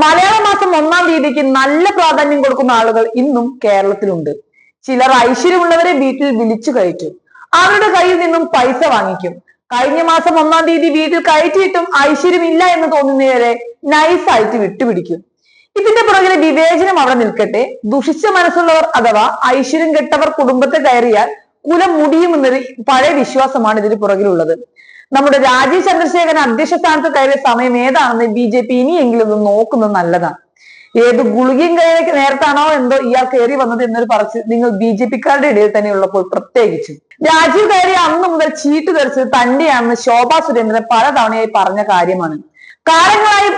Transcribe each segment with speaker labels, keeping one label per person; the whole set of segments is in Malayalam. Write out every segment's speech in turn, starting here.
Speaker 1: മലയാള മാസം ഒന്നാം തീയതിക്ക് നല്ല പ്രാധാന്യം കൊടുക്കുന്ന ആളുകൾ ഇന്നും കേരളത്തിലുണ്ട്. ചിലർ ഐശ്വര്യമുള്ളവരെ വീട്ടിൽ വിളിച്ചു കയറ്റും. അവരുടെ കയ്യിൽ നിന്നും പൈസ വാങ്ങിക്കും. കഴിഞ്ഞ മാസം ഒന്നാം തീയതി വീട്ടിൽ കയറ്റിയിട്ടും ഐശ്വര്യമില്ല എന്ന് തോന്നുന്നവരെ നൈസായിട്ട് വിട്ടുപിടിക്കും. ഇതിന്റെ പുറകിലെ വിവേചനം അവിടെ നിൽക്കട്ടെ. ദുഷിച്ച മനസ്സുള്ളവർ അഥവാ ഐശ്വര്യം കെട്ടവർ കുടുംബത്തെ കയറിയാൽ കുലം മുടിയുമെന്നൊരു പഴയ വിശ്വാസമാണ് ഇതിന് പുറകിലുള്ളത്. നമ്മുടെ രാജീവ് ചന്ദ്രശേഖരൻ അധ്യക്ഷ സ്ഥാനത്ത് കയറിയ സമയം ഏതാണെന്ന് ബി ജെ പി ഇനിയെങ്കിലും ഒന്ന് നോക്കുന്നത് നല്ലതാണ്. ഏത് ഗുളികയും കയ്യിലേക്ക് നേരത്താണോ എന്തോ ഇയാൾ കയറി വന്നത് എന്നൊരു പറച്ച് നിങ്ങൾ ബി ജെ പിക്കാരുടെ ഇടയിൽ തന്നെ ഉള്ളപ്പോൾ പ്രത്യേകിച്ചും. രാജീവ് കയറി അന്ന് മുതൽ ചീട്ട് തെറിച്ചത് തന്റെയാണെന്ന് ശോഭാ സുരേന്ദ്രൻ പലതവണയായി പറഞ്ഞ കാര്യമാണ്. കാലങ്ങളായി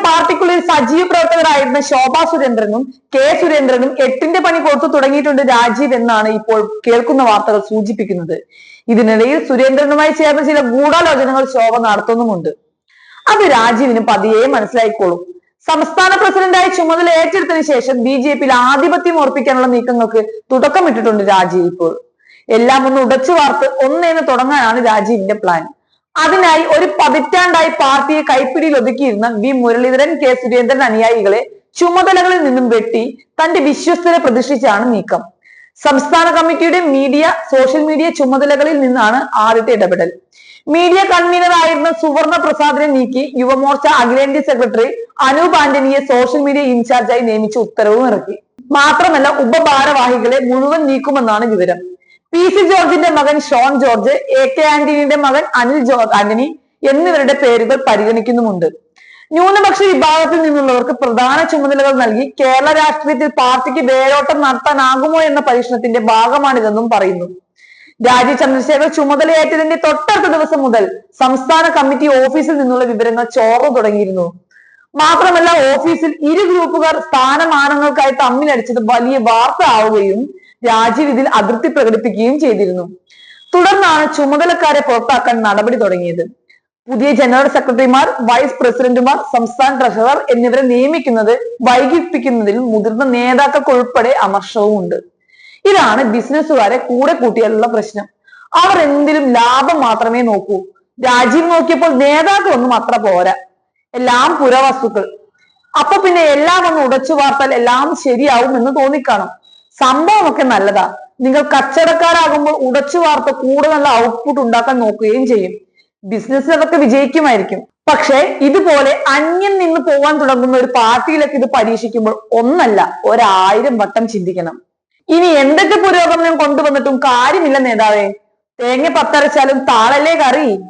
Speaker 1: സജീവ പ്രവർത്തകരായിരുന്ന ശോഭാ സുരേന്ദ്രനും കെ സുരേന്ദ്രനും എട്ടിന്റെ പണി കൊടുത്തു തുടങ്ങിയിട്ടുണ്ട് രാജീവ് എന്നാണ് ഇപ്പോൾ കേൾക്കുന്ന വാർത്തകൾ സൂചിപ്പിക്കുന്നത്. ഇതിനിടയിൽ സുരേന്ദ്രനുമായി ചേർന്ന് ചില ഗൂഢാലോചനകൾ ശോഭ നടത്തുന്നുമുണ്ട്. അത് രാജീവിന് പതിയെ മനസ്സിലായിക്കോളും. സംസ്ഥാന പ്രസിഡന്റായി ചുമതല ഏറ്റെടുത്തതിന് ശേഷം ബി ജെ പിയിൽ ആധിപത്യം ഉറപ്പിക്കാനുള്ള നീക്കങ്ങൾക്ക് തുടക്കമിട്ടിട്ടുണ്ട് രാജീവ് ഇപ്പോൾ. എല്ലാം ഒന്ന് ഉടച്ചു വാർത്ത് ഒന്നേന്ന് തുടങ്ങാനാണ് രാജീവിന്റെ പ്ലാൻ അതിനായി ഒരു പതിറ്റാണ്ടായി പാർട്ടിയെ കൈപ്പിടിയിൽ ഒതുക്കിയിരുന്ന വി മുരളീധരൻ കെ സുരേന്ദ്രൻ അനുയായികളെ ചുമതലകളിൽ നിന്നും വെട്ടി തന്റെ വിശ്വസ്തരെ പ്രതിഷ്ഠിച്ചാണ് നീക്കം. സംസ്ഥാന കമ്മിറ്റിയുടെ മീഡിയ സോഷ്യൽ മീഡിയ ചുമതലകളിൽ നിന്നാണ് ആദ്യത്തെ ഇടപെടൽ. മീഡിയ കൺവീനർ ആയിരുന്ന സുവർണ പ്രസാദിനെ നീക്കി യുവമോർച്ച അഖിലേന്ത്യാ സെക്രട്ടറി അനൂപ് ആന്റണിയെ സോഷ്യൽ മീഡിയ ഇൻചാർജായി നിയമിച്ച് ഉത്തരവും ഇറക്കി. മാത്രമല്ല ഉപഭാരവാഹികളെ മുഴുവൻ നീക്കുമെന്നാണ് വിവരം. പി സി ജോർജിന്റെ മകൻ ഷോൺ ജോർജ് എ കെ ആന്റണിയുടെ മകൻ അനിൽ ജോർജ് ആന്റണി എന്നിവരുടെ പേരുകൾ പരിഗണിക്കുന്നുമുണ്ട്. ന്യൂനപക്ഷ വിഭാഗത്തിൽ നിന്നുള്ളവർക്ക് പ്രധാന ചുമതലകൾ നൽകി കേരള രാഷ്ട്രീയത്തിൽ പാർട്ടിക്ക് വേരോട്ടം നടത്താനാകുമോ എന്ന പരീക്ഷണത്തിന്റെ ഭാഗമാണിതെന്നും പറയുന്നു. രാജീവ് ചന്ദ്രശേഖർ ചുമതലയേറ്റതിന്റെ തൊട്ടടുത്ത ദിവസം മുതൽ സംസ്ഥാന കമ്മിറ്റി ഓഫീസിൽ നിന്നുള്ള വിവരങ്ങൾ ചോർന്നു തുടങ്ങിയിരുന്നു. മാത്രമല്ല ഓഫീസിൽ ഇരു ഗ്രൂപ്പുകാർ സ്ഥാനമാനങ്ങൾക്കായി തമ്മിലടിച്ചത് വലിയ വാർത്ത ആവുകയും രാജീവ് ഇതിൽ അതൃപ്തി പ്രകടിപ്പിക്കുകയും ചെയ്തിരുന്നു. തുടർന്നാണ് ചുമതലക്കാരെ പുറത്താക്കാൻ നടപടി തുടങ്ങിയത്. പുതിയ ജനറൽ സെക്രട്ടറിമാർ വൈസ് പ്രസിഡന്റുമാർ സംസ്ഥാന ട്രഷറർ എന്നിവരെ നിയമിക്കുന്നത് വൈകിപ്പിക്കുന്നതിൽ മുതിർന്ന നേതാക്കൾക്കുൾപ്പെടെ അമർഷവും ഉണ്ട്. ഇതാണ് ബിസിനസ്സുകാരെ കൂടെ കൂട്ടിയാലുള്ള പ്രശ്നം. അവർ എന്തിലും ലാഭം മാത്രമേ നോക്കൂ. രാജ്യം നോക്കിയപ്പോൾ നേതാക്കളൊന്നും അത്ര പോരാ. എല്ലാം പുരവസ്തുക്കൾ. അപ്പൊ പിന്നെ എല്ലാം ഒന്ന് ഉടച്ചു വാർത്താൽ എല്ലാം ശരിയാവും എന്ന് തോന്നിക്കാണും. സംഭവമൊക്കെ നല്ലതാ. നിങ്ങൾ കച്ചവടക്കാരാകുമ്പോൾ ഉടച്ചു വാർത്ത കൂടുതൽ ഔട്ട്പുട്ട് ഉണ്ടാക്കാൻ നോക്കുകയും ചെയ്യും. ബിസിനസ് അതൊക്കെ വിജയിക്കുമായിരിക്കും. പക്ഷെ ഇതുപോലെ അന്യം നിന്ന് പോവാൻ തുടങ്ങുന്ന ഒരു പാർട്ടിയിലൊക്കെ ഇത് പരീക്ഷിക്കുമ്പോൾ ഒന്നല്ല ഒരായിരം വട്ടം ചിന്തിക്കണം. ഇനി എന്തൊക്കെ പുരോഗമനം കൊണ്ടുവന്നിട്ടും കാര്യമില്ല നേതാവേ. തേങ്ങ പത്തരച്ചാലും താളല്ലേ കറി?